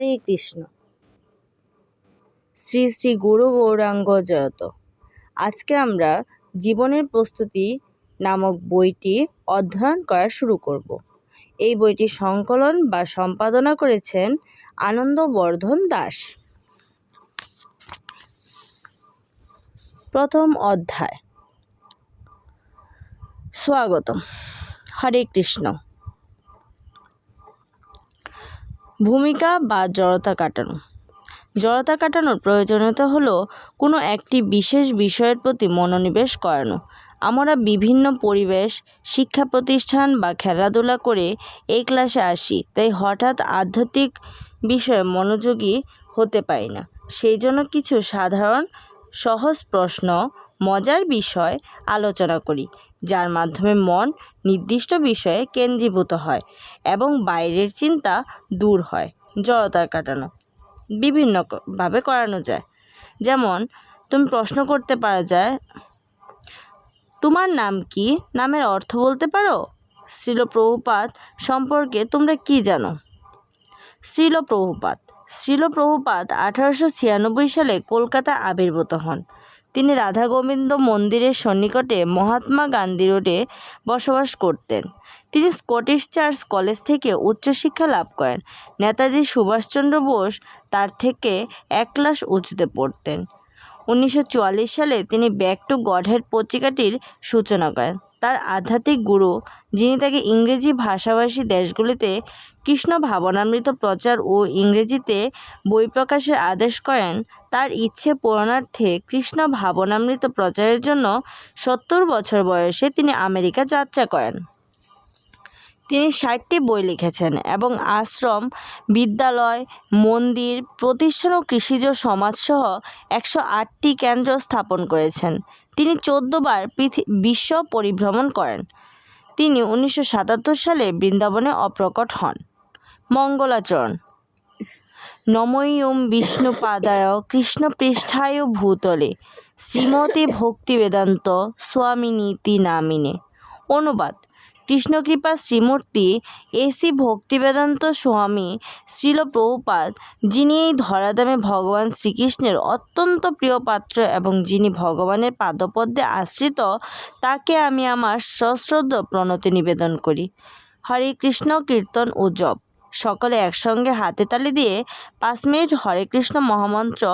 হরে কৃষ্ণ। শ্রী শ্রী গুরু গৌরাঙ্গ জয়ত। আজকে আমরা জীবনের প্রস্তুতি নামক বইটি অধ্যয়ন করা শুরু করব। এই বইটি সংকলন বা সম্পাদনা করেছেন আনন্দবর্ধন দাস। প্রথম অধ্যায়। স্বাগতম। হরে কৃষ্ণ। ভূমিকা বা জড়তা কাটানো। জড়তা কাটানোর প্রয়োজনীয়তা হলো কোনো একটি বিশেষ বিষয়ের প্রতি মনোনিবেশ করানো। আমরা বিভিন্ন পরিবেশ, শিক্ষা প্রতিষ্ঠান বা খেলাধুলা করে এই ক্লাসে আসি, তাই হঠাৎ আধ্যাত্মিক বিষয়ে মনোযোগী হতে পারি না। সেই জন্য কিছু সাধারণ সহজ প্রশ্ন মজার বিষয় আলোচনা করি, যার মাধ্যমে মন নির্দিষ্ট বিষয়ে কেন্দ্রীভূত হয় এবং বাইরের চিন্তা দূর হয়, জড়তার কাটানো বিভিন্নভাবে করানো যায়। যেমন, তুমি প্রশ্ন করতে পারা যায়, তোমার নাম কি? নামের অর্থ বলতে পারো? শ্রীল প্রভুপাত সম্পর্কে তোমরা কি জানো? শ্রীল প্রভুপাত শ্রীল প্রভুপাত আঠারোশো ছিয়ানব্বই সালে কলকাতা আবির্ভূত হন। তিনি রাধা গোবিন্দ মন্দিরের সন্নিকটে মহাত্মা গান্ধী রোডে বসবাস করতেন। তিনি স্কটিশ চার্চ কলেজ থেকে উচ্চশিক্ষা লাভ করেন। নেতাজি সুভাষচন্দ্র বোস তার থেকে এক ক্লাস উঁচুতে পড়তেন। উনিশশো চুয়াল্লিশ সালে তিনি ব্যাক টু গডহেড পত্রিকাটির সূচনা করেন। তার আধ্যাত্মিক গুরু, যিনি তাকে ইংরেজি ভাষাভাষী দেশগুলিতে কৃষ্ণ ভাবনামৃত প্রচার ও ইংরেজিতে বই প্রকাশের আদেশ করেন, তার ইচ্ছে পূরণার্থে কৃষ্ণ ভাবনামৃত প্রচারের জন্য সত্তর বছর বয়সে তিনি আমেরিকা যাত্রা করেন। তিনি ষাটটি বই লিখেছেন এবং আশ্রম, বিদ্যালয়, মন্দির, প্রতিষ্ঠান ও কৃষিজ সমাজসহ একশো আটটি কেন্দ্র স্থাপন করেছেন। তিনি চোদ্দবার বিশ্ব পরিভ্রমণ করেন। তিনি উনিশশো সাতাত্তর সালে বৃন্দাবনে অপ্রকট হন। মঙ্গলাচরণ। নময়ম বিষ্ণুপাদায় কৃষ্ণপৃষ্ঠায় ভূতলে শ্রীমতী ভক্তিবেদান্ত স্বামিনীতি নামিনে। অনুবাদ। কৃষ্ণকৃপা শ্রীমূর্তি এসি ভক্তিবেদান্ত স্বামী শ্রীল প্রভুপাদ যিনি এই ধরাধামে ভগবান শ্রীকৃষ্ণের অত্যন্ত প্রিয় পাত্র এবং যিনি ভগবানের পাদপদ্মে আশ্রিত, তাকে আমি আমার সশ্রদ্ধ প্রণতি নিবেদন করি। হরে কৃষ্ণ, কীর্তন ও জপ। সকলে একসঙ্গে হাতে তালি দিয়ে পাঁচ মিনিট হরে কৃষ্ণ মহামন্ত্র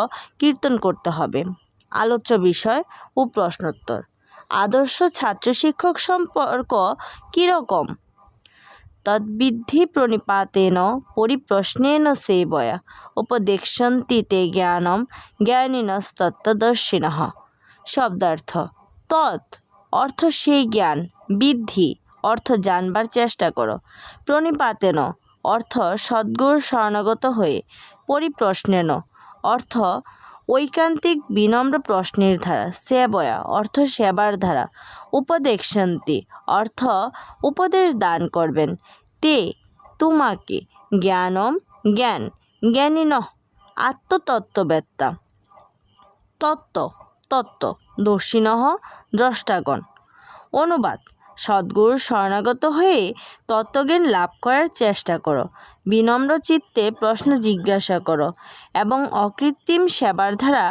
কীর্তন করতে হবে। আলোচ্য বিষয় ও প্রশ্নোত্তর। আদর্শ ছাত্র শিক্ষক সম্পর্ক কীরকম? তদ্বিদ্ধি প্রণিপাতেন, পরিপ্রশ্নেন সেবয়া উপদেক্ষন্তি তে জ্ঞানম, জ্ঞানীনস্তত্ত্বদর্শিন। শব্দার্থ, তৎ, অর্থ সেই জ্ঞান, বিদ্ধি, অর্থ জানবার চেষ্টা করো। প্রণিপাতেন, অর্থ সদ্গুর শরণাগত হয়ে, পরিপ্রশ্নেন, অর্থ ঐকান্তিক বিনম্র প্রশ্নের ধারা, সেবয়া, অর্থ সেবার ধারা উপদেশান্তি অর্থ উপদেশ দান করবেন। তে, তোমাকে জ্ঞানম জ্ঞান জ্ঞানী ন আত্মতত্ত্ববেত্তা, তত্ত্ব তত্ত্ব দর্শিনহ দ্রষ্টাগণ। অনুবাদ সদ্গুরুর শরণাগত হয়ে তত্ত্বজ্ঞান লাভ করার চেষ্টা করো। বিনম্র চিত্তে প্রশ্ন জিজ্ঞাসা করো এবং অকৃত্রিম সেবার দ্বারা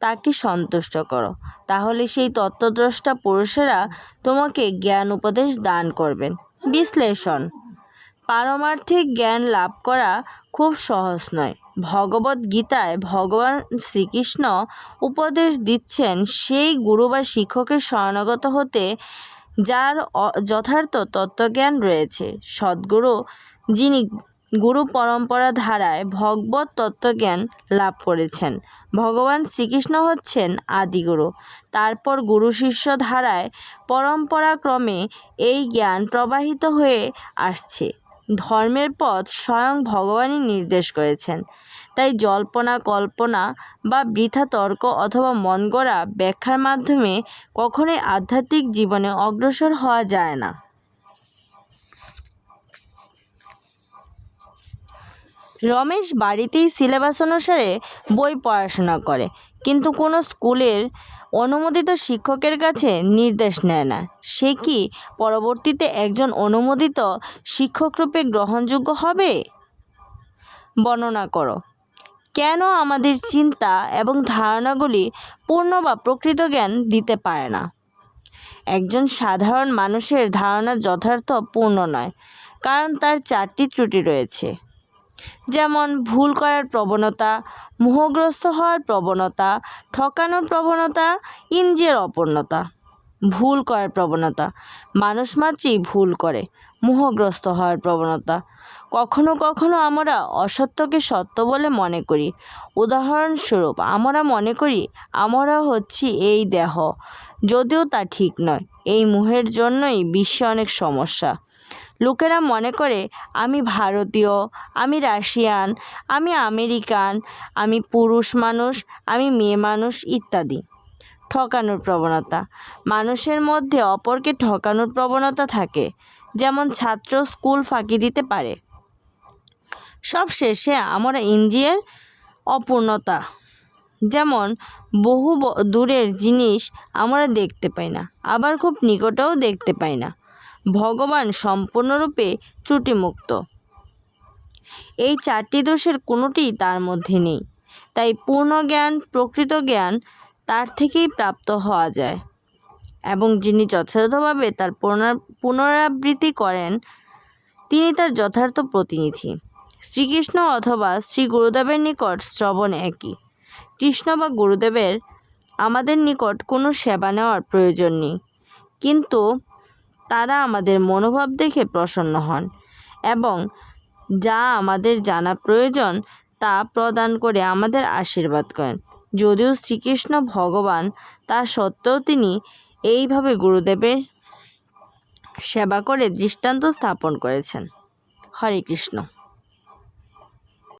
তাকে সন্তুষ্ট করো। তাহলে সেই তত্ত্বদ্রষ্টা পুরুষেরা তোমাকে জ্ঞান উপদেশ দান করবেন। বিশ্লেষণ। পারমার্থিক জ্ঞান লাভ করা খুব সহজ নয়। ভগবত গীতায় ভগবান শ্রীকৃষ্ণ উপদেশ দিচ্ছেন, সেই গুরু বা শিক্ষকের শরণাগত হতে যার যথার্থ তত্ত্বজ্ঞান রয়েছে। সদ্গুরু যিনি গুরু পরম্পরা ধারায় ভগবত তত্ত্বজ্ঞান লাভ করেছেন। ভগবান শ্রীকৃষ্ণ হচ্ছেন আদিগুরু। তারপর গুরু শিষ্য ধারায় পরম্পরাক্রমে এই জ্ঞান প্রবাহিত হয়ে আসছে। ধর্মের পথ স্বয়ং ভগবানই নির্দেশ করেছেন। তাই জল্পনা, কল্পনা বা বৃথা তর্ক অথবা মন গড়া ব্যাখ্যার মাধ্যমে কখনোই আধ্যাত্মিক জীবনে অগ্রসর হওয়া যায় না। রমেশ বাড়িতেই সিলেবাস অনুসারে বই পড়াশোনা করে, কিন্তু কোনো স্কুলের অনুমোদিত শিক্ষকের কাছে নির্দেশ নেয় না। সে কি পরবর্তীতে একজন অনুমোদিত শিক্ষকরূপে গ্রহণযোগ্য হবে? বর্ণনা করো। কেন আমাদের চিন্তা এবং ধারণাগুলি পূর্ণ বা প্রকৃত জ্ঞান দিতে পারে না? একজন সাধারণ মানুষের ধারণা যথার্থ পূর্ণ নয়, কারণ তার চারটি ত্রুটি রয়েছে। যেমন ভুল করার প্রবণতা, মোহগ্রস্ত হওয়ার প্রবণতা, ঠকানোর প্রবণতা ইন্দ্রিয়ের অপূর্ণতা। ভুল করার প্রবণতা, মানুষ মাত্রই ভুল করে, মোহগ্রস্ত হওয়ার প্রবণতা। কখনো কখনো আমরা অসত্যকে সত্য বলে মনে করি। উদাহরণস্বরূপ, আমরা মনে করি, আমরা হচ্ছি এই দেহ, যদিও তা ঠিক নয়। এই মোহের জন্যই বিশ্বে অনেক সমস্যা। লোকেরা মনে করে, আমি ভারতীয়, আমি রাশিয়ান, আমি আমেরিকান, আমি পুরুষ মানুষ, আমি মেয়ে মানুষ, ইত্যাদি। ঠকানোর প্রবণতা। মানুষের মধ্যে অপরকে ঠকানোর প্রবণতা থাকে, যেমন ছাত্র স্কুল ফাঁকি দিতে পারে। সব শেষে আমরা ইন্দ্রিয়ের অপূর্ণতা, যেমন বহু দূরের জিনিস আমরা দেখতে পাই না, আবার খুব নিকটেও দেখতে পাই না। ভগবান সম্পূর্ণরূপে ত্রুটিমুক্ত। এই চারটি দোষের কোনোটিই তার মধ্যে নেই। তাই পূর্ণ জ্ঞান, প্রকৃত জ্ঞান তার থেকেই প্রাপ্ত হওয়া যায়। এবং যিনি যথাযথভাবে তার পুনরা- পুনরাবৃত্তি করেন, তিনি তার যথার্থ প্রতিনিধি। শ্রীকৃষ্ণ অথবা শ্রী গুরুদেবের নিকট শ্রবণ একই। কৃষ্ণ বা গুরুদেবের আমাদের নিকট কোনো সেবা নেওয়ার প্রয়োজন নেই। কিন্তু তারা আমাদের মনোভাব দেখে প্রসন্ন হন এবং যা আমাদের জানা প্রয়োজন তা প্রদান করে আমাদের আশীর্বাদ করেন। যদিও শ্রীকৃষ্ণ ভগবান তা সত্ত্বেও তিনি এইভাবে গুরুদেবের সেবা করে দৃষ্টান্ত স্থাপন করেছেন। হরে কৃষ্ণ।